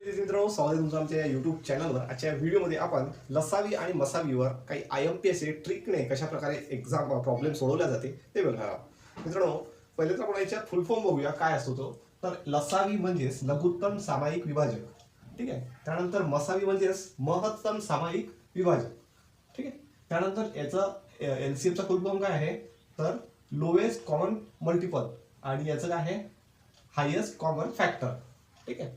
मित्रांनो स्वागत आहे तुमचं आमच्या युट्यूब चॅनलवर आजच्या व्हिडिओमध्ये आपण लसावी आणि मसावीवर काही आय एम पी एस ट्रिकने कशा प्रकारे एक्झाम प्रॉब्लेम सोडवल्या जाते ते बघा मित्रांनो पहिले तर आपण याच्यात फुल फॉर्म बघूया काय असतो तो. तर लसावी म्हणजेच लघुत्तम सामायिक विभाजक. ठीक आहे? त्यानंतर मसावी म्हणजेच महत्तम सामायिक विभाजक. ठीक आहे? त्यानंतर याचं एल सी एमचा फुल फॉर्म काय आहे? तर लोएस्ट कॉमन मल्टिपल आणि याचं काय आहे? हायेस्ट कॉमन फॅक्टर ठीक आहे?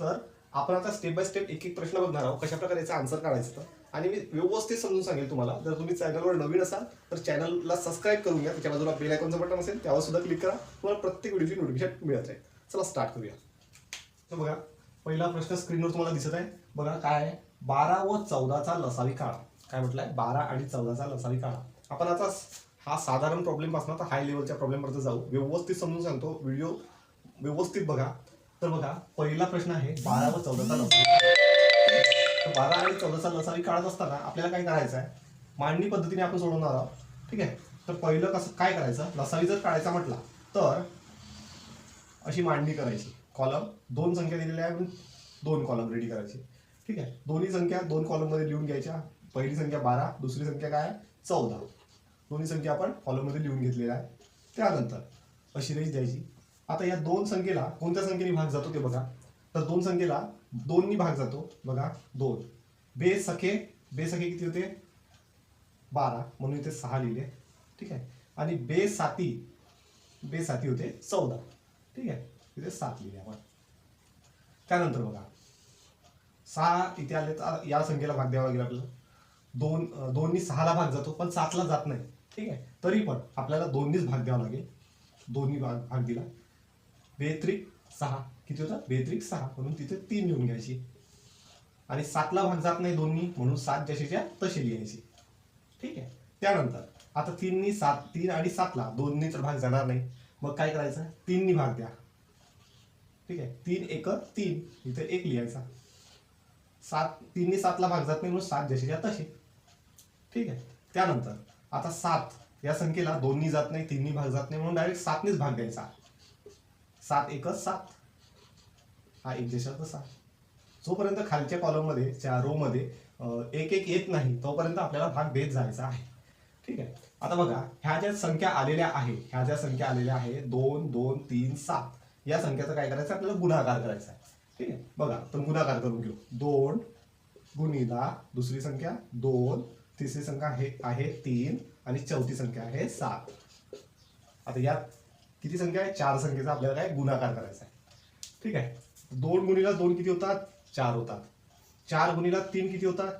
तर आपण आता स्टेप बाय स्टेप एक एक प्रश्न बघणार आहोत कशा प्रकारे याचा आन्सर काढायचं तर. आणि मी व्यवस्थित समजून सांगेल तुम्हाला. जर तुम्ही चॅनलवर नवीन असाल तर चॅनलला सबस्क्राईब करून घ्या त्याच्या बाजूला बेल आयकॉनचं बटन असेल त्यावर सुद्धा क्लिक करा. तुम्हाला प्रत्येक व्हिडिओची नोटिफिकेशन मिळत आहे चला स्टार्ट करूया. तर बघा पहिला प्रश्न स्क्रीनवर तुम्हाला दिसत आहे. बघा काय आहे? बारा व चौदाचा लसावी काळा काय म्हटलंय? बारा आणि चौदाचा लसावी काळा आपण आता हा साधारण प्रॉब्लेमपासून आता हाय लेवलच्या प्रॉब्लेमपर्यंत जाऊ. व्यवस्थित समजून सांगतो. व्हिडिओ व्यवस्थित बघा. तर बघा पहिला प्रश्न आहे बारा व चौदाचा लसावी बारा आणि चौदाचा लसावी काढत असताना आपल्याला काय करायचं आहे? मांडणी पद्धतीने आपण सोडवणार आहोत. ठीक आहे? तर पहिलं कसं काय करायचं? लसावी जर काढायचा म्हटला तर अशी मांडणी करायची. कॉलम दोन संख्या दिलेल्या आहे दोन कॉलम रेडी करायची. ठीक आहे? दोन्ही संख्या दोन कॉलममध्ये लिहून घ्यायच्या. पहिली संख्या बारा दुसरी संख्या काय? आहे चौदा. दोन्ही संख्या आपण कॉलममध्ये लिहून घेतलेल्या आहे त्यानंतर अशी रेंज द्यायची. आता या दोन संख्येला कोणत्या संख्येने भाग जातो ते बघा. तर दोन संख्येला दोननी भाग जातो. बघा दोन. बे सखे बे सखे किती होते? बारा. म्हणून इथे सहा लिहिले. ठीक आहे? आणि बे साती बे साती होते चौदा. ठीक आहे? इथे सात लिहिले आपण. त्यानंतर बघा. सहा इथे आले तर या संख्येला भाग द्यावा लागेल आपल्याला. दोन दोननी सहाला भाग जातो पण सातला जात नाही. ठीक आहे? तरी पण आपल्याला दोन्हीच भाग द्यावा लागेल. दोन्ही भाग भाग दिला. बेत्रिक सहा. किती होता? बेत्रिक सहा. म्हणून तिथे तीन लिहून घ्यायची. आणि सातला भाग जात नाही दोन्ही म्हणून सात जशीच्या तशी लिहायची. ठीक आहे? त्यानंतर आता तीननी सात तीन आणि सातला दोन्ही तर भाग जाणार नाही. मग काय करायचं? तीननी भाग द्या. ठीक आहे? तीन एक तीन. इथे एक लिहायचा. सात तीननी सातला भाग जात नाही म्हणून सात जशीच्या तशी. ठीक आहे? त्यानंतर आता सात या संख्येला दोन्ही जात नाही तिन्ही भाग जात नाही म्हणून डायरेक्ट सातनीच भाग द्यायचा. सात एकच सात. हा एक जशा सात. जोपर्यंत खालच्या कॉलममध्ये त्या रोमध्ये एक एक येत नाही तोपर्यंत आपल्याला भाग देत जायचा आहे. ठीक आहे? आता बघा ह्या ज्या संख्या आलेल्या आहे ह्या ज्या संख्या आलेल्या आहे दोन दोन तीन सात. या संख्याचा काय करायचं? आपल्याला गुणाकार करायचा आहे. ठीक आहे? बघा तर गुणाकार करून घेऊ. दोन गुणिला दुसरी संख्या दोन. तिसरी संख्या आहे आहे तीन आणि चौथी संख्या आहे सात. आता यात किती संख्या आहे? चार संख्येचा आपल्याला काय गुणाकार करायचा आहे. ठीक आहे? दोन गुणीला दोन किती होतात? चार होतात. चार गुणीला तीन किती होतात?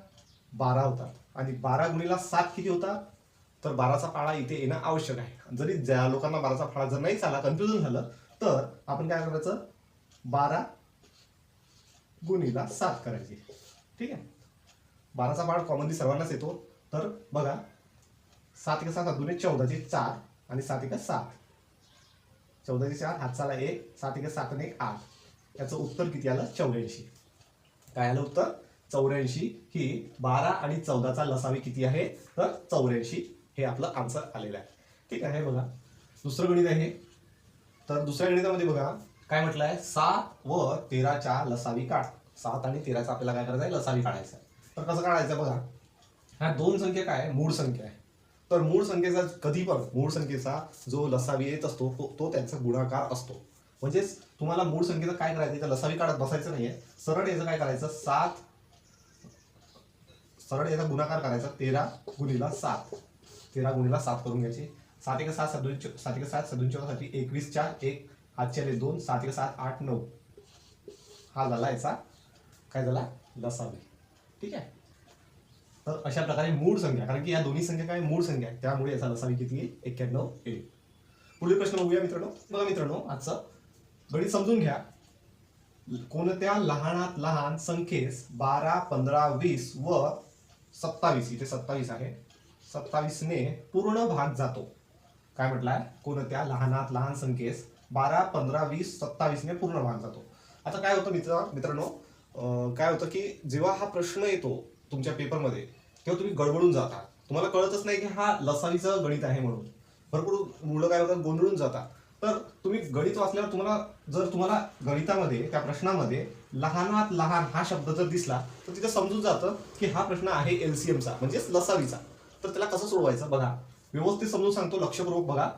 बारा होतात. आणि बारा गुणीला सात किती होतात? तर बाराचा पाळा इथे येणं आवश्यक आहे. जरी ज्या लोकांना बाराचा फाळा जर नाही झाला कन्फ्युजन झालं तर आपण काय करायचं? बारा गुणीला सात करायची. ठीक आहे? बाराचा पाळ कॉमनली सर्वांनाच येतो. तर बघा सात एका सात दुने चौदाचे चार आणि सात एका सात. चौदाचे चार हातचाला एक सात एक सात आणि एक आठ. याचं उत्तर किती आलं? चौऱ्याऐंशी. काय आलं उत्तर? चौऱ्याऐंशी. ही बारा आणि चौदाचा लसावी किती आहे? तर चौऱ्याऐंशी. हे आपलं आन्सर आलेलं आहे. ठीक आहे बघा. दुसरं गणित आहे तर दुसऱ्या गणितामध्ये बघा. काय म्हटलं आहे सात व तेराच्या लसावी काढ. सात आणि तेराचा आपल्याला काय करायचं आहे लसावी काढायचं आहे तर कसं काढायचं बघा? ह्या दोन संख्या काय? आहे मूळ संख्या आहे. तर मूळ संख्येचा कधी पण मूळ संख्येचा जो लसावी येत असतो तो तो त्यांचा गुणाकार असतो. म्हणजेच तुम्हाला मूळ संख्येचं काय करायचं इथं लसावी काढत बसायचं नाहीये. सरळ याचं काय करायचं? सात. सरळ याचा गुणाकार करायचा. तेरा गुणीला सात. तेरा गुणीला सात करून घ्यायचे. सात एक सात सदोन सात एक सात सदोन एकवीस चार एक हातचे दोन सात एक सात आठ नऊ. हा झाला याचा. काय झाला? लसावी ठीक आहे? तर अशा प्रकारे मूळ संख्या कारण की या दोन्ही संख्या काय? मूळ संख्या आहे त्यामुळे याचा लसावी किती? येईल एक्क्याण्णव येईल पुढील प्रश्न बघूया मित्रांनो. बघा मित्रांनो आजचं गणित समजून घ्या. कोणत्या लहानात लहान संख्येस बारा पंधरा वीस व सत्तावीस इथे सत्तावीस आहे. सत्तावीसने पूर्ण भाग जातो. काय म्हटलाय? कोणत्या लहानात लहान संख्येस बारा पंधरा वीस सत्तावीसने पूर्ण भाग जातो. आता काय होतं मित्र मित्रांनो? काय होतं की जेव्हा हा प्रश्न येतो तुमच्या पेपरमध्ये तेव्हा तुम्ही गडबडून जाता. तुम्हाला कळतच नाही की हा लसावीचं गणित आहे म्हणून. भरपूर मुलं काय होतात गोंधळून जातात. तर तुम्ही गणित वाचल्यावर तुम्हाला जर तुम्हाला गणितामध्ये त्या प्रश्नामध्ये लहानात लहान हा शब्द जर दिसला तर तिथं समजून जातं की हा प्रश्न आहे एलसीएमचा म्हणजेच लसावीचा तर त्याला कसं सोडवायचं? बघा. व्यवस्थित समजून सांगतो लक्षपूर्वक बघा.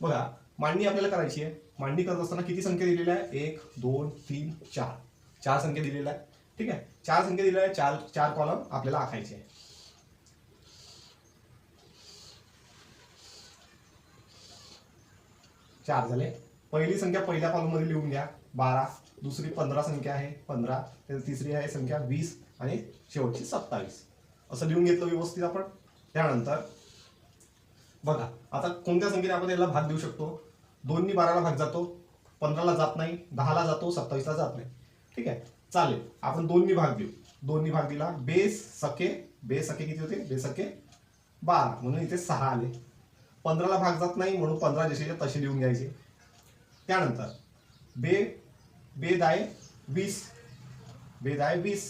बघा मांडणी आपल्याला करायची आहे. मांडणी करत असताना किती संख्या दिलेल्या आहे एक दोन तीन चार. चार संख्या दिलेल्या आहे ठीक आहे? चार संख्या दिलेल्या आहे चार चार कॉलम आपल्याला आखायचे आहे चार झाले. पहिली संख्या पहिल्या कॉलममध्ये लिहून घ्या. बारा. दुसरी पंधरा संख्या आहे पंधरा. त्याची तिसरी आहे संख्या वीस आणि शेवटची सत्तावीस. असं लिहून घेतलं व्यवस्थित आपण. त्यानंतर बघा आता कोणत्या संख्येने आपण याला भाग देऊ शकतो? दोन्ही बाराला भाग जातो. पंधराला जात नाही दहाला जातो सत्तावीसला जात नाही. ठीक आहे? चालेल. आपण दोन्ही भाग देऊ. दोन्ही भाग दिला. बेस सके बे सके किती होते? बे सके बारा. म्हणून इथे सहा आले. पंधराला भाग जात नाही म्हणून पंधरा जशीच्या तसे लिहून घ्यायचे. त्यानंतर बे बेदाय वीस बेदाय वीस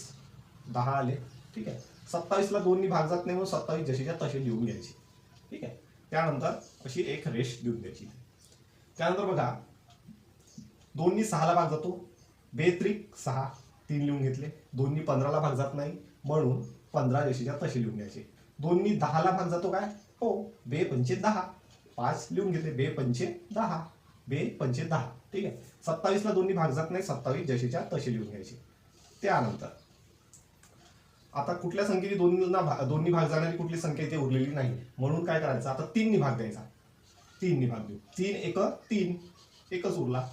दहा आले ठीक आहे. सत्तावीसला दोन्ही भाग जात नाही म्हणून सत्तावीस जशीच्या तसे लिहून घ्यायचे. ठीक आहे. त्यानंतर अशी एक रेष लिहून द्यायची त्यानंतर बघा दोन्ही सहाला भाग जातो. बेत्रिक सहा तीन लिहून घेतले. दोन्ही पंधराला भाग जात नाही म्हणून पंधरा जशीच्या तसे लिहून घ्यायचे. दोन्ही दहाला भाग जातो काय? हो बे पंचे दहा. पाच लिहून घेते बे पंचे दहा. बे पंचे दहा. ठीक आहे? सत्तावीसला दोन्ही भाग जात नाही. सत्तावीस जशीच्या तसे लिहून घ्यायचे. त्यानंतर. आता कुठल्या संख्येची दोन्हींना भा- दोन्ही भाग जाणारी कुठली संख्या इथे उरलेली नाही? म्हणून काय करायचं? आता तीननी भाग द्यायचा. तीननी भाग देऊ. तीन एक तीन. एकच उरला.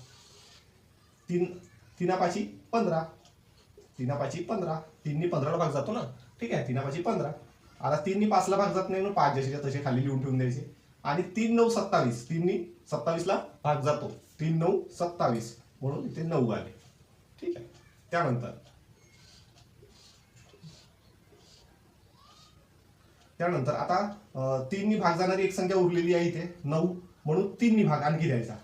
तीन तीनापाची पंधरा. तीनापाची पंधरा. तीननी पंधराला भाग जातो ना? ठीक आहे? तीनापाची पंधरा. आता तीननी पाचला भाग जात नाही म्हणून पाच जशीच्या तसे खाली लिहून ठेवून द्यायचे. आणि तीन नऊ सत्तावीस तीननी सत्तावीसला भाग जातो तीन नऊ सत्तावीस म्हणून इथे नऊ आले. ठीक आहे. त्यानंतर त्यानंतर आता तीननी भाग जाणारी एक संख्या उरलेली आहे इथे नऊ म्हणून तीननी भाग आणखी द्यायचा.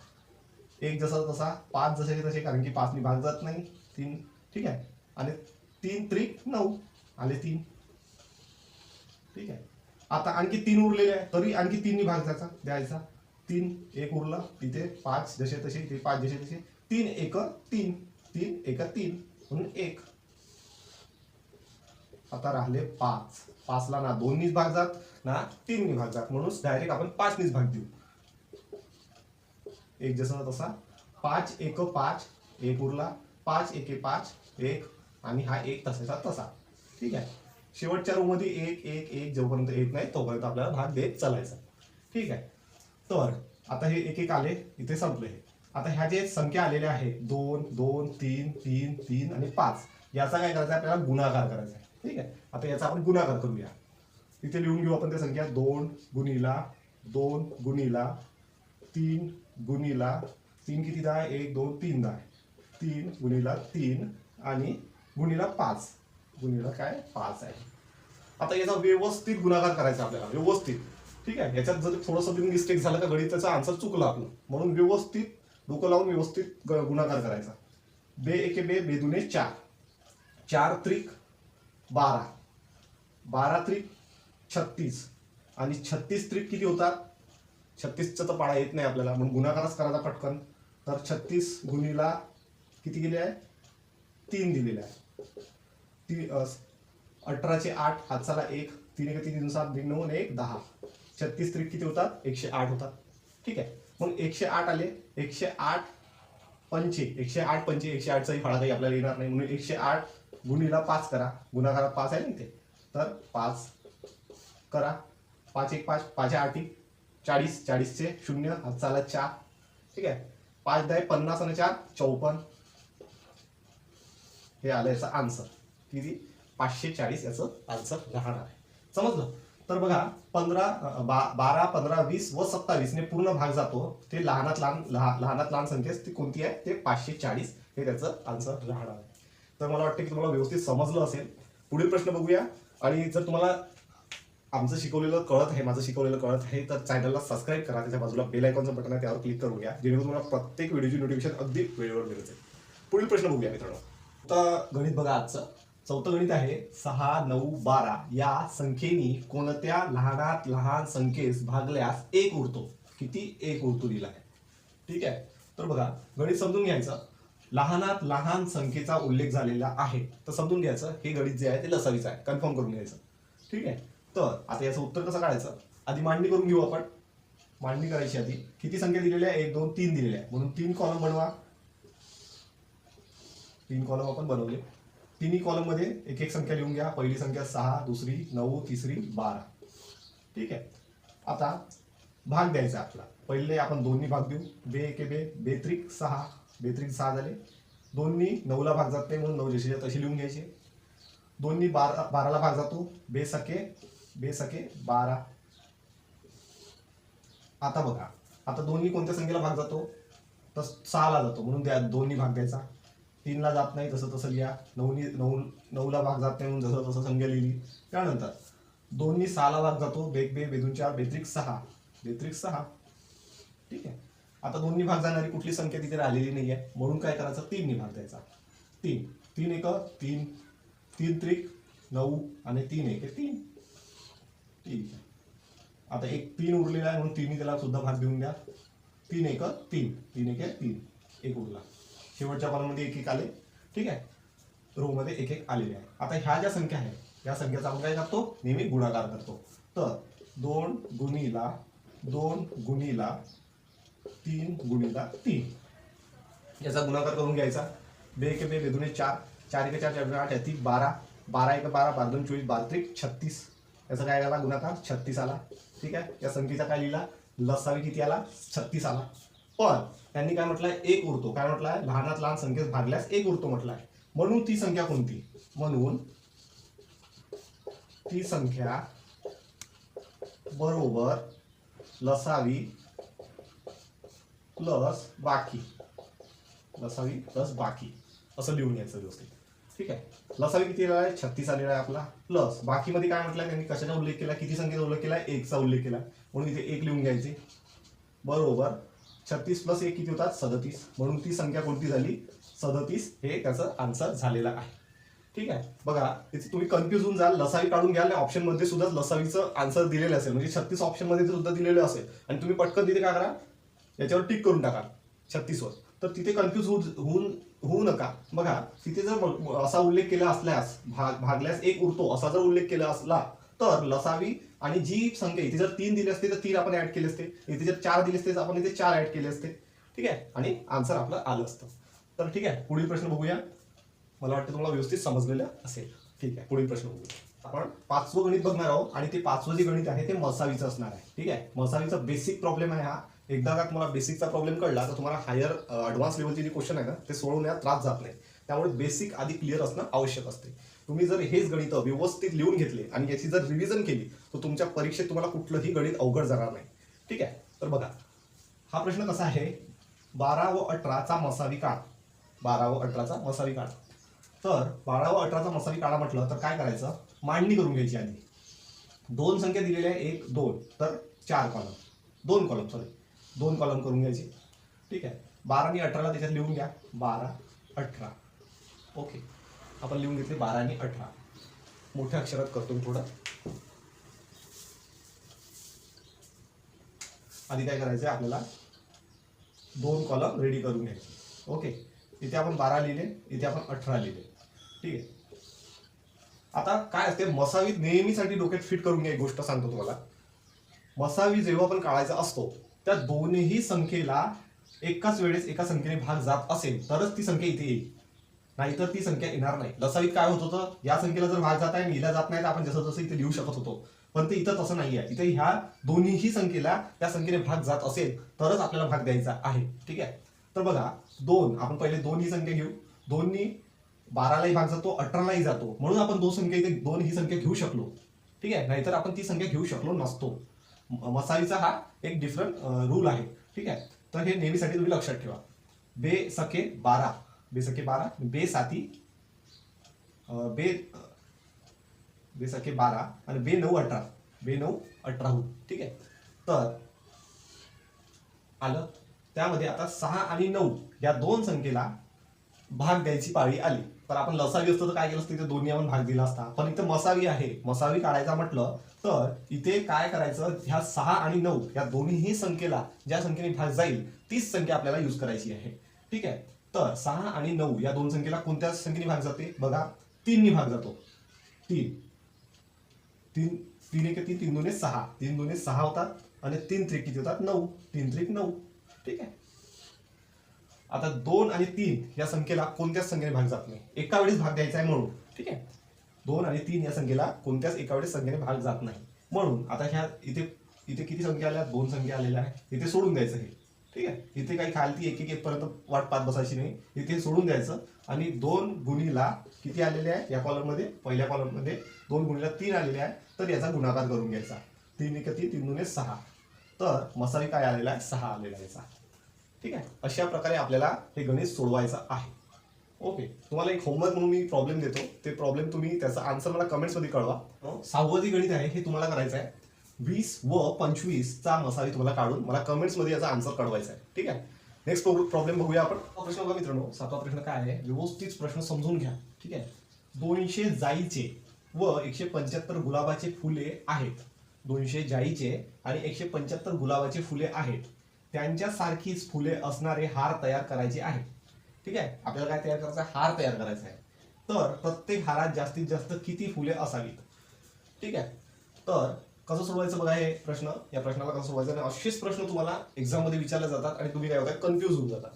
एक जसा तसा पाच जसे तसे कारण की पाचनी भाग जात नाही तीन ठीक आहे. आणि तीन त्रिक नऊ आले तीन. ठीक आहे. आता आणखी तीन उरलेले आहे तरी आणखी तीननी भाग द्यायचा द्यायचा. तीन एक उरला तिथे पाच जसे तसे ते पाच जसे तसे. तीन एक तीन. तीन एक तीन. म्हणून एक. आता राहिले पाच. पाचला ना दोननीच भाग जात ना तीननी भाग जात. म्हणून डायरेक्ट आपण पाचनीच भाग देऊ. एक जसा तसा. पाच एक पाच. एक उरला. पाच एके पाच. एक. आणि हा एक तसाचा तसा. ठीक आहे. शेवटच्या रो मध्ये एक एक एक जोपर्यंत येत नाही तोपर्यंत आपल्याला भाग देत चालायचा. ठीक आहे? तर आता हे एक एक आले इथे संपले हे. आता ह्या जे संख्या आलेल्या आहेत दोन दोन तीन तीन तीन आणि पाच याचा काय करायचा? आहे? आपल्याला गुणाकार करायचा आहे. ठीक आहे? आता याचा आपण गुणाकार करूया. इथे लिहून घेऊ आपण त्या संख्या. दोन गुणीला दोन गुणीला तीन गुणीला तीन किती दहा आहे? एक दोन तीन दहा आहे. तीन गुणीला तीन आणि गुणीला पाच. गुणीला काय? पाच आहे. आता याचा व्यवस्थित गुणाकार करायचा आपल्याला व्यवस्थित. ठीक आहे? याच्यात जर थोडंसं तुम्ही मिस्टेक झालं का गणिताचा आन्सर चुकला आपलं म्हणून व्यवस्थित डोकं लावून व्यवस्थित गुणाकार करायचा. बे एके बे बे दुने चार. चार त्रिक बारा. बारा त्रिक छत्तीस. आणि छत्तीस त्रिक किती होतात? छत्तीसचा तर पाडा येत नाही आपल्याला म्हणून गुणाकारच करायचा पटकन. तर छत्तीस गुणीला किती गेले आहे? तीन दिलेले आहे. ती अठराचे आठ हातचाला एक तीन एक तीन सात तीन नऊ एक दहा. छत्तीस त्रिक किती होतात? एकशे आठ होतात. ठीक आहे. मग एकशे आठ आले. एकशे आठ पंचे. एकशे आठ पंचे एकशे आठचाही फाळा काही आपल्याला येणार नाही. म्हणून एकशे आठ गुणीला पाच करा. गुणाकारात पाच आहे ना ते तर पाच करा. पाच एक पाच. पाच आठ एक. चाळीस. चाळीसचे शून्य. हातचाला चार. ठीक आहे. पाच दहा पन्नास आणि चार. चौपन्न. हे आलं याचा आन्सर किती पाचशे चाळीस याचं आन्सर राहणार आहे. समजलं? तर बघा पंधरा बा बारा पंधरा वीस व सत्तावीसने पूर्ण भाग जातो. ते लहानात लहान लहान लहानात लहान संख्या ती कोणती आहे? ते पाचशे चाळीस हे त्याचं आन्सर राहणार आहे. तर मला वाटतं की तुम्हाला व्यवस्थित समजलं असेल. पुढील प्रश्न बघूया. आणि जर तुम्हाला आमचं शिकवलेलं कळत आहे माझं शिकवलेलं कळत आहे तर चॅनलला सबस्क्राईब करा. त्याच्या बाजूला बेल आयकॉनचं बटन आहे त्यावर क्लिक करून घ्या. जेणेकरून तुम्हाला प्रत्येक व्हिडिओची नोटिफिकेशन अगदी वेळेवर मिळत. पुढील प्रश्न बघूया मित्रांनो. आता गणित बघा आजचं. चौथं गणित आहे सहा नऊ बारा. या संख्येनी कोणत्या लहानात लहान संख्येस भागल्यास एक उरतो? किती? एक उरतो दिला आहे. ठीक आहे? तर बघा गणित समजून घ्यायचं. लहानात लहान संख्येचा उल्लेख झालेला आहे. तर समजून घ्यायचं हे गणित जे आहे ते लसावीचं आहे. कन्फर्म करून घ्यायचं. ठीक आहे? तर आता याचं उत्तर कसं काढायचं? आधी मांडणी करून घेऊ आपण. मांडणी करायची आधी. किती संख्या दिलेल्या आहे एक दोन तीन दिलेल्या आहे म्हणून तीन कॉलम बनवा. तीन कॉलम आपण बनवले. तिन्ही कॉलममध्ये एक एक संख्या लिहून घ्या. पहिली संख्या सहा दुसरी नऊ तिसरी बारा. ठीक आहे? आता भाग द्यायचा आपला. पहिले आपण दोन्ही भाग देऊ. बे एके बे. बेत्रिक सहा. बेत्रिक सहा झाले. दोन्ही नऊला भाग जात नाही म्हणून नऊ जशी तशी लिहून घ्यायचे. दोन्ही बारा बाराला भाग जातो. बे सके बे सके बारा. आता बघा. आता दोन्ही कोणत्या संख्येला भाग जातो? तर सहाला जातो. म्हणून द्या दोन्ही भाग द्यायचा. तीनला जात नाही तसं तसं लिहा. नऊनी नऊ नऊला भाग जात नाही म्हणून जसं तसं संख्या लिहिली. त्यानंतर दोन्ही सहाला भाग जातो बेग बे बेदून चार बेत्रिक सहा. बेत्रिक सहा. ठीक आहे? आता दोन्ही भाग जाणारी कुठली संख्या तिथे राहिलेली नाही आहे. म्हणून काय करायचं? तीननी भाग द्यायचा. तीन. तीन एक तीन तीन त्रिक नऊ आणि तीन एक. तीन. ठीक आहे. आता एक तीन उरलेला आहे म्हणून तिन्ही त्याला सुद्धा भाग देऊन द्या. तीन एक तीन. तीन एक तीन. एक उरला. शेवटच्या कॉलममध्ये एक एक आले. ठीक आहे? रो मध्ये एक एक आलेले आहे. आता ह्या ज्या संख्या आहेत या संख्याचा आपण काय करतो? नेहमी गुणाकार करतो. तर दोन गुणीला दोन गुणीला तीन गुणीला तीन. याचा गुणाकार करून घ्यायचा. बे के बे बेदुने चार. चार एक चार चार आठ आहे ती बारा. बारा एक बारा बारा दोन चोवीस बारा त्रिक छत्तीस. याचा काय आला? गुणाकार छत्तीस आला. ठीक आहे? या संख्येचा काय लिहिला? लसावी किती आला? छत्तीस आला. पण त्यांनी काय म्हटलंय? एक उरतो. काय म्हटलंय? लहानात लहान संख्येत भागल्यास एक उरतो म्हटलंय. म्हणून ती संख्या कोणती? म्हणून ती संख्या बरोबर लसावी प्लस बाकी. लसावी प्लस बाकी. असं लिहून घ्यायचं व्यवस्थित. ठीक आहे? लसावी किती आलेला आहे? छत्तीस आलेला आहे आपला. प्लस बाकीमध्ये काय म्हटलं त्यांनी कशाचा उल्लेख केला? किती संख्येचा उल्लेख केला? एकचा उल्लेख केला. म्हणून इथे एक लिहून घ्यायचे. बरोबर. छत्तीस प्लस एक किती होतात? सदतीस. म्हणून ती संख्या कोणती झाली? सदतीस. हे त्याचं आन्सर झालेलं आहे. ठीक आहे? बघा तिथे तुम्ही कन्फ्युज होऊन जाल लसावी काढून घ्याल ऑप्शनमध्ये सुद्धा लसावीचं आन्सर दिलेलं असेल. म्हणजे छत्तीस ऑप्शनमध्ये सुद्धा दिलेलं असेल. आणि तुम्ही पटकन तिथे काय करा? याच्यावर टिक करून टाका. छत्तीसवर. तर तिथे कन्फ्युज होऊ होऊन होऊ नका. बघा तिथे जर असा उल्लेख केला असल्यास भाग भागल्यास एक उरतो. असा जर उल्लेख केला असला तर लसावी आणि जी संख्या इथे जर तीन दिली असते तर तीन आपण ऍड केले असते. इथे जर चार दिले असते तर आपण इथे चार ऍड केले असते. ठीक आहे? आणि आन्सर आपलं आलं असतं. तर ठीक आहे पुढील प्रश्न बघूया. मला वाटतं तुम्हाला व्यवस्थित समजलेलं असेल. ठीक आहे पुढील प्रश्न बघूया. आपण पाचवं गणित बघणार आहोत आणि ते पाचवं जे गणित आहे ते मसावीचं असणार आहे. ठीक आहे? मसावीचा बेसिक प्रॉब्लेम आहे हा. एकदा का तुम्हाला बेसिकचा प्रॉब्लेम कळला तर तुम्हाला हायर ॲडव्हान्स लेवलचे जे क्वेश्चन आहे ना ते सोडवण्यात त्रास जात नाही. त्यामुळे बेसिक आधी क्लिअर असणं आवश्यक असते. तुम्ही जर हेच गणित व्यवस्थित लिहून घेतले आणि याची जर रिव्हिजन केली तर तुमच्या परीक्षेत तुम्हाला कुठलंही गणित अवघड जाणार नाही. ठीक आहे? तर बघा हा प्रश्न कसा आहे? बारा व अठराचा मसावी काढ बारा व अठराचा मसावी काढ तर बारा व अठराचा मसावी काढा म्हटलं तर काय करायचं? मांडणी करून घ्यायची आधी. दोन संख्या दिलेल्या आहे एक दोन तर चार कॉलम दोन कॉलम सॉरी दोन कॉलम करून घ्यायचे. ठीक आहे? बारा आणि अठराला त्याच्यात लिहून घ्या. बारा अठरा. ओके. आपण लिहून घेतले बारा आणि अठरा. मोठ्या अक्षरात करतो थोडं. आधी काय करायचं आहे आपल्याला दोन कॉलम रेडी करून घ्यायचे. ओके इथे आपण बारा लिहिले इथे आपण अठरा लिहिले. ठीक आहे? आता काय असते? मसावीत नेहमीसाठी डोक्यात फिट करून घ्या एक गोष्ट सांगतो तुम्हाला. मसावी जेव्हा आपण काढायचा असतो त्या दोन्ही संख्येला एकाच वेळेस एका संख्येने भाग जात असेल तरच ती संख्या इथे येईल. नाहीतर ती संख्या येणार नाही. लसावीत काय होत होतं? या संख्येला जर भाग जात आहे लिहिला जात नाही तर आपण जसं जसं इथे लिहू शकत होतो. पण ते इथं तसं नाही आहे इथे ह्या दोन्हीही संख्येला त्या संख्येने भाग जात असेल तरच आपल्याला भाग द्यायचा आहे. ठीक आहे? तर बघा दोन आपण पहिले दोन ही संख्या घेऊ. दोन्ही बारालाही भाग जातो अठरालाही जातो. म्हणून आपण दोन संख्या इथे दोन ही संख्या घेऊ शकलो. ठीक आहे? नाहीतर आपण ती संख्या घेऊ शकलो नसतो. म- हा एक डिफरंट रूल आहे. ठीक आहे? तर हे नेहमीसाठी तुम्ही लक्षात ठेवा. बे सखे बारा. बे सखे बारा बे साती बे बे बारा आणि बे नऊ अठरा बे नऊ अठरा ठीक आहे? तर आलं. त्यामध्ये आता सहा आणि नऊ या दोन संख्येला भाग द्यायची पाळी आली. तर आपण लसावी असतो तर काय केलं असतं? इथे दोन्ही आपण भाग दिला असता. पण इथे मसावी आहे. मसावी काढायचा म्हटलं तर इथे काय करायचं? ह्या सहा आणि नऊ या दोन्हीही संख्येला ज्या संख्येने भाग जाईल तीच संख्या आपल्याला यूज करायची आहे. ठीक आहे? तर सहा आणि नऊ या दोन संख्येला कोणत्या संख्येने भाग जाते? बघा तीननी भाग जातो. तीन. तीन तीन एक तीन तीन दोन्ही सहा. तीन दोन्ही सहा होतात आणि तीन त्रिक किती होतात नऊ. तीन त्रिक नऊ. ठीक आहे? आता दोन आणि तीन या संख्येला कोणत्याच संख्येने भाग जात नाही. एका वेळेस भाग द्यायचा आहे म्हणून. ठीक आहे? दोन आणि तीन या संख्येला कोणत्याच एका वेळेस संख्येने भाग जात नाही. म्हणून आता ह्या इथे इथे किती संख्या आल्या? दोन संख्या आलेल्या आहे इथे सोडून द्यायचं हे. ठीक आहे? इथे काही खालती एक एक पर्यंत वाट पाच बसायची नाही. इथे सोडून द्यायचं. आणि दोन गुणीला किती आलेले आहे? या कॉलममध्ये पहिल्या कॉलममध्ये दोन गुणीला तीन आलेले आहे. तर याचा गुणाकार करून घ्यायचा. तीन एक तीन तीन दुने सहा. तर मसावी काय आलेला आहे? सहा आलेला याचा. ठीक आहे? अशा प्रकारे आपल्याला हे गणित सोडवायचं आहे. ओके? तुम्हाला एक होमवर्क म्हणून मी प्रॉब्लेम देतो. ते प्रॉब्लेम तुम्ही त्याचा आन्सर मला कमेंट्समध्ये कळवा. सहावं जे गणित आहे हे तुम्हाला करायचं आहे. वीस व पंचवीस चा मसावी तुम्हाला काढून मला कमेंट्समध्ये याचा आन्सर कळवायचा आहे. ठीक आहे? नेक्स्ट प्रॉब्लेम बघूया आपण. प्रश्न बघा मित्रांनो. सातवा प्रश्न काय आहे? व्यवस्थित प्रश्न समजून घ्या. ठीक आहे? दोनशे जाईचे व एकशे पंच्याहत्तर गुलाबाचे फुले आहेत. दोनशे जाईचे आणि एकशे पंच्याहत्तर गुलाबाचे फुले आहेत. त्यांच्या सारखीच फुले असणारे हार तयार करायचे आहेत ठीक आहे? आपल्याला काय तयार करायचं आहे? हार तयार करायचा आहे. तर प्रत्येक हारात जास्तीत जास्त किती फुले असावीत? ठीक आहे? तर कसं सोडवायचं बघा हे प्रश्न. या प्रश्नाला कसं सोडवायचं? आणि असेच प्रश्न तुम्हाला एक्झाममध्ये विचारले जातात आणि तुम्ही काय होता कन्फ्यूज होऊन जातात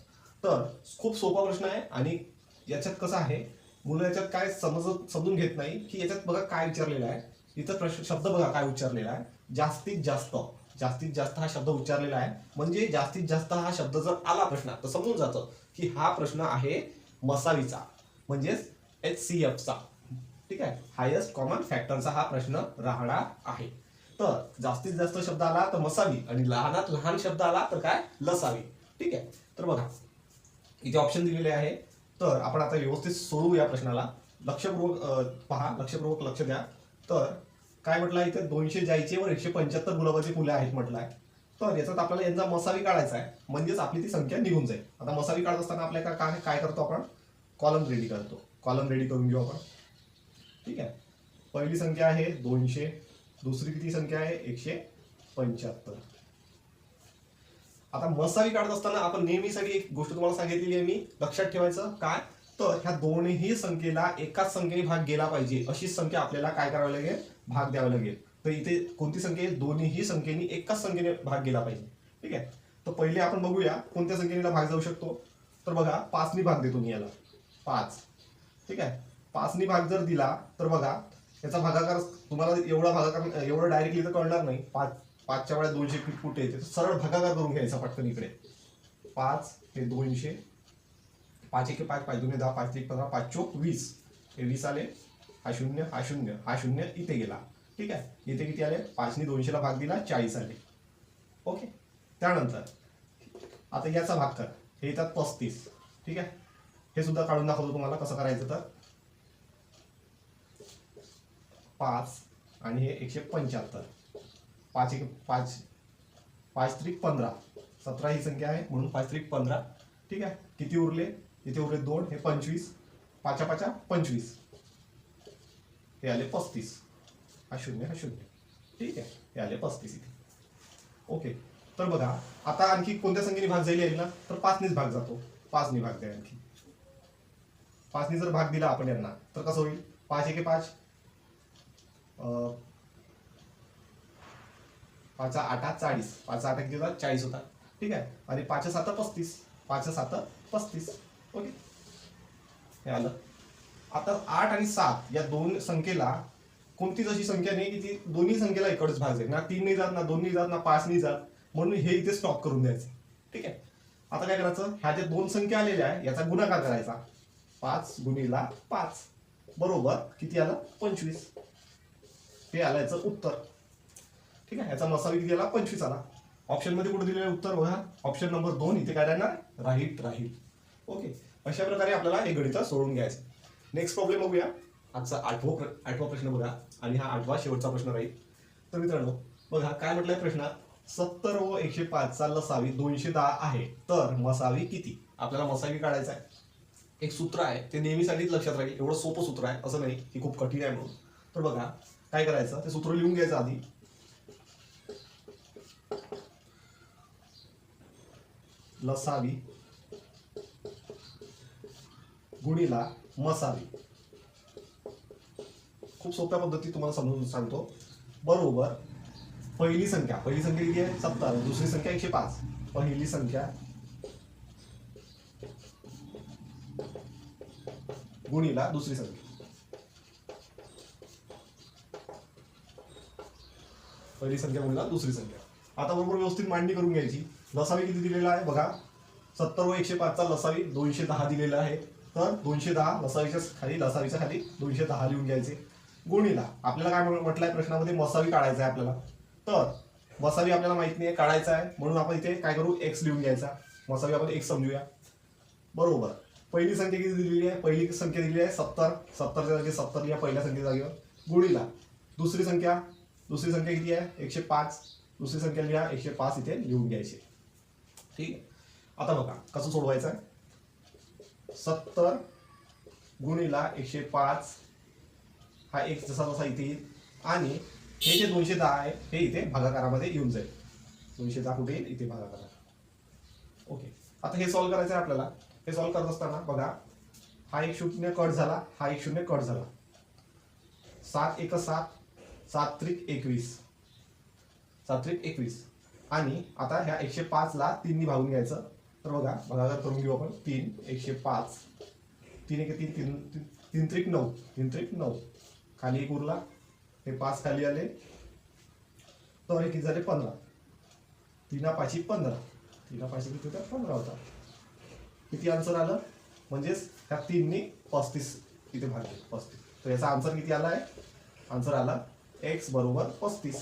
तर खूप सोपा प्रश्न आहे आणि याच्यात कसं आहे मुलं याच्यात काय समजत समजून घेत नाही की याच्यात बघा काय विचारलेलं आहे. इथं प्रश्न शब्द बघा काय उच्चारलेला आहे. जास्तीत जास्त जास्तीत जास्त हा शब्द उच्चारलेला आहे. म्हणजे जास्तीत जास्त हा शब्द जर आला प्रश्नात तर समजून जातं की हा प्रश्न आहे मसावीचा म्हणजेच एच सी एफचा ठीक आहे? हायेस्ट कॉमन फॅक्टरचा हा प्रश्न राहणार आहे. तर जास्तीत जास्त शब्द आला तर मसावी आणि लहानात लहान शब्द आला तर काय? लसावी. ठीक आहे? तर बघा इथे ऑप्शन दिलेले आहे. तर आपण आता व्यवस्थित सोडवू या प्रश्नाला. लक्षपूर्वक पहा लक्षपूर्वक लक्ष द्या. तर काय म्हटलं इथे? दोनशे जायचे व एकशे पंच्याहत्तर गुलाबाची फुले आहेत म्हटलं आहे तर याच्यात आपल्याला यांचा मसावी काढायचा आहे. म्हणजेच आपली ती संख्या निघून जाईल. आता मसावी काढत असताना आपल्याला काय काय करतो आपण? कॉलम रेडी करतो. कॉलम रेडी करून घेऊ आपण. ठीक आहे? पहिली संख्या आहे दोनशे दुसरी किती संख्या आहे? एकशे पंच्याहत्तर. आता मसावी काढत असताना आपण नेहमीसाठी एक गोष्ट तुम्हाला सांगितलेली आहे मी. लक्षात ठेवायचं. काय? तर ह्या दोन्ही संख्येला एकाच संख्येने भाग गेला पाहिजे. अशी संख्या आपल्याला काय करावी लागेल? भाग द्यावा लागेल. तर इथे कोणती संख्या दोन्हीही संख्येने एकाच संख्येने भाग गेला पाहिजे. ठीक आहे? तर पहिले आपण बघूया कोणत्या संख्येने भाग जाऊ शकतो. तर बघा पाचनी भाग देतो मी याला. पाच. ठीक आहे? पाचनी भाग जर दिला तर बघा याचा भागाकार तुम्हाला एवढा भागाकार एवढं डायरेक्टली तर कळणार नाही. पाच पाचच्या वेळा दोनशे फीट फुट येते तर सरळ भागाकार करून घ्यायचा पटकन इकडे. पाच हे दोनशे. पाच एक पाच पाच दोन दहा पाच एक पंधरा पाच चोक वीस. हे वीस आले. हा शून्य हा शून्य हा शून्य इथे गेला. ठीक आहे? इथे किती आले? पाचने दोनशेला भाग दिला चाळीस आले. ओके? त्यानंतर आता याचा भाग कर. हे येतात पस्तीस. ठीक आहे? हे सुद्धा काढून दाखवतो तुम्हाला कसं करायचं तर. पाच आणि हे एकशे पंच्याहत्तर. पाच एक पाच पाच त्रिक पंधरा. सतरा ही संख्या आहे म्हणून पाच त्रिक पंधरा. ठीक आहे? किती उरले? इथे उरले? दोन हे पंचवीस. पाचा पाचा पंचवीस. हे आले पस्तीस. हा शून्य हा शून्य. ठीक आहे? हे आले पस्तीस इथे. ओके. तर बघा आता आणखी कोणत्या संख्येने भाग जाईल यांना तर पाचनीच भाग जातो. पाचनी भाग द्या आणखी. पाचनी जर भाग दिला आपण यांना तर कसं होईल? पाच एके पाच. पाच आठा चाळीस. पाच आठ किती होतात? चाळीस होतात. ठीक आहे? आणि पाच सात पस्तीस. पाच सात पस्तीस. ओके? हे आलं. आता आठ आणि सात या दोन संख्येला कोणतीच अशी संख्या नाही की ती दोन्ही संख्येला इकडच भाग आहे. ना तीन नाही जात ना दोन नाही जात ना पाच नाही जात. म्हणून हे इथे स्टॉप करून द्यायचं. ठीक आहे? आता काय करायचं? ह्या ज्या दोन संख्या आलेल्या आहे याचा गुणाकार करायचा. पाच गुणीला पाच. बरोबर? किती आलं? पंचवीस. हे आलं याचं उत्तर. ठीक आहे? याचा मसाला किती आला पंचवीस आला. ऑप्शनमध्ये कुठे दिलेलं उत्तर बघा. ऑप्शन नंबर दोन इथे काय राहणार? राहील राहील. ओके अशा प्रकारे आपल्याला हे गणित सोडून घ्यायचं. नेक्स्ट प्रॉब्लेम बघूया. आजचा आठवा प्र- आठवा प्रश्न बघा. आणि हा आठवा शेवटचा प्रश्न राहील. तर मित्रांनो बघा काय म्हटलंय प्रश्नात सत्तर व एकशे पाचचा लसावी दोनशे दहा आहे. तर मसावी किती? आपल्याला मसावी काढायचा आहे. एक सूत्र आहे. ते नेहमीसाठीच लक्षात राहील. एवढं सोपं सूत्र आहे. असं नाही की खूप कठीण आहे म्हणून. तर बघा काय करायचं? ते सूत्र लिहून घ्यायचं आधी. लसावी. गुणीला मसावी. खूप सोप्या पद्धतीत तुम्हाला समजून सांगतो. बरोबर. पहिली संख्या. पहिली संख्या किती आहे? सत्तर. दुसरी संख्या एकशे पाच. पहिली संख्या गुणीला दुसरी संख्या. पहिली संख्या मुलगा दुसरी संख्या. आता बरोबर व्यवस्थित मांडणी करून घ्यायची. लसावी किती दिलेला आहे? बघा. सत्तर व एकशे पाचचा लसावी दोनशे दहा दिलेला आहे. तर दोनशे दहा लसावीच्या खाली लसावीच्या खाली दोनशे दहा लिहून घ्यायचे. गुणीला आपल्याला काय म्हटलं म्हटलंय प्रश्नामध्ये मसावी काढायचा आहे आपल्याला. तर मसावी आपल्याला माहीत नाही काढायचा आहे. म्हणून आपण इथे काय करू? एक्स लिहून घ्यायचा. मसावी आपण एक्स समजूया. बरोबर. पहिली संख्या किती दिलेली आहे? पहिली संख्या दिलेली आहे सत्तर. सत्तरच्या जागी सत्तर लिहा पहिल्या संख्येच्या जागेवर. गुणीला दुसरी संख्या दुसरी संख्या किती आहे? एकशे पाच. दुसरी संख्या लिहा एकशे पाच इथे लिहून घ्यायचे. ठीक आहे? आता बघा कसं सोडवायचं आहे? सत्तर गुणीला एकशे पाच हा एक जसा तसा इथे येईल. आणि हे जे दोनशे दहा आहे हे इथे भागाकारामध्ये येऊन जाईल. दोनशे दहा कुठे येईल? इथे भागाकारा ओके. आता हे सॉल्व्ह करायचं आहे आपल्याला. हे सॉल्व्ह करत असताना बघा हा एक शून्य कट झाला हा एक शून्य कट झाला. सात एक सात सात्रिक एकवीस. सात्रिक एकवीस. आणि आता ह्या एकशे पाचला तीननी भागून घ्यायचं. तर बघा भागाकार करून घेऊ आपण. तीन एकशे पाच. तीन एक तीन तीन तीन- त्रिक नऊ. तीन त्रिक नऊ. खाली एक उरला. हे पाच खाली आले. तर एक झाले? पंधरा. तिना पाचशे पंधरा. तिना पाचशे किती होत्या? पंधरा होता. किती आन्सर आलं? म्हणजेच ह्या तीननी पस्तीस इथे भाग पस्तीस. तर याचा आन्सर किती आला आहे आन्सर आला एक्स बरोबर पस्तीस.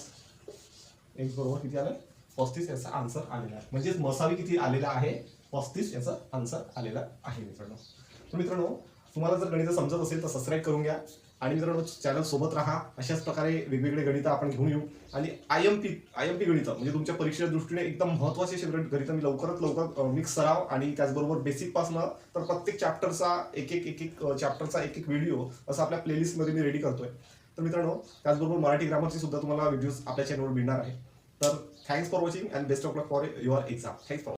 एक्स बरोबर किती आलं पस्तीस याचा आन्सर आलेला आहे. म्हणजेच मसावी किती आलेला आहे? पस्तीस याचा आन्सर आलेला आहे मित्रांनो. तर मित्रांनो तुम्हाला जर गणित समजत असेल तर सबस्क्राईब करून घ्या. आणि मित्रांनो चॅनल सोबत राहा. अशाच प्रकारे वेगवेगळे गणितं आपण घेऊन येऊ. आणि I M P I M P गणितं म्हणजे तुमच्या परीक्षेच्या दृष्टीने एकदम महत्त्वाचे असे गणितं मी लवकरात लवकर मिक्स सराव आणि त्याचबरोबर बेसिक पासनं तर प्रत्येक चॅप्टरचा एक एक एक एक चॅप्टरचा एक एक व्हिडिओ असं आपल्या प्लेलिस्टमध्ये मी रेडी करतोय. तर मित्रांनो त्याचबरोबर मराठी ग्रामरची सुद्धा तुम्हाला व्हिडिओज आपल्या चॅनलवर मिळणार आहे तर thanks for watching and best of luck for your exam thanks for